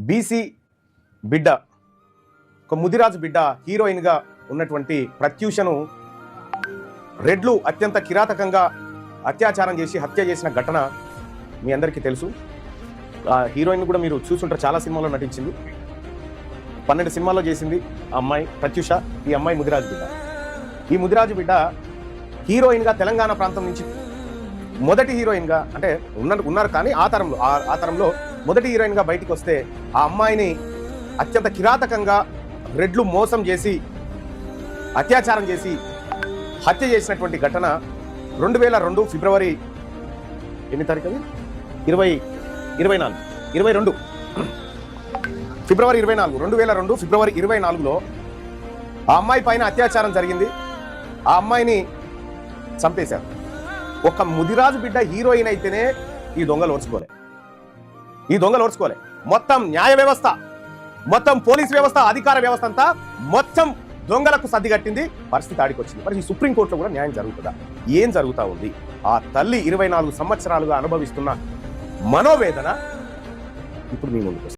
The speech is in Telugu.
బీసీ బిడ్డ ఒక ముదిరాజు బిడ్డ హీరోయిన్గా ఉన్నటువంటి ప్రత్యూషను రెడ్లు అత్యంత కిరాతకంగా అత్యాచారం చేసి హత్య చేసిన ఘటన మీ అందరికీ తెలుసు. ఆ హీరోయిన్ కూడా మీరు చూసుంటారు చాలా సినిమాల్లో నటించింది. పన్నెండు సినిమాల్లో చేసింది ఆ అమ్మాయి ప్రత్యూష ఈ అమ్మాయి ముదిరాజు బిడ్డ. ఈ ముదిరాజు బిడ్డ హీరోయిన్గా తెలంగాణ ప్రాంతం నుంచి మొదటి హీరోయిన్గా అంటే ఉన్న ఉన్నారు కానీ ఆ తరంలో ఆ- ఆ తరంలో మొదటి హీరోయిన్గా బయటికి వస్తే ఆ అమ్మాయిని అత్యంత కిరాతకంగా రెడ్లు మోసం చేసి అత్యాచారం చేసి హత్య చేసినటువంటి ఘటన రెండు వేల రెండు ఫిబ్రవరి ఎన్ని తారీఖు అది? ఇరవై ఇరవై నాలుగు ఇరవై రెండు. ఫిబ్రవరి ఇరవై నాలుగు రెండు వేల రెండు ఫిబ్రవరి ఇరవై నాలుగులో ఆ అమ్మాయి పైన అత్యాచారం జరిగింది. ఆ అమ్మాయిని చంపేశారు. ఒక ముదిరాజు బిడ్డ హీరోయిన్ అయితేనే ఈ దొంగలు ఓర్చుకోలే ఈ దొంగలు ఓర్చుకోలే మొత్తం న్యాయ వ్యవస్థ మొత్తం పోలీస్ వ్యవస్థ అధికార వ్యవస్థ అంతా మొత్తం దొంగలకు సర్దిగట్టింది పరిస్థితి ఆడికొచ్చింది. మరి ఈ సుప్రీంకోర్టులో కూడా న్యాయం జరుగుతుందా? ఏం జరుగుతా ఉంది? ఆ తల్లి ఇరవై నాలుగు సంవత్సరాలుగా అనుభవిస్తున్న మనోవేదన ఇప్పుడు మీ ముందుకు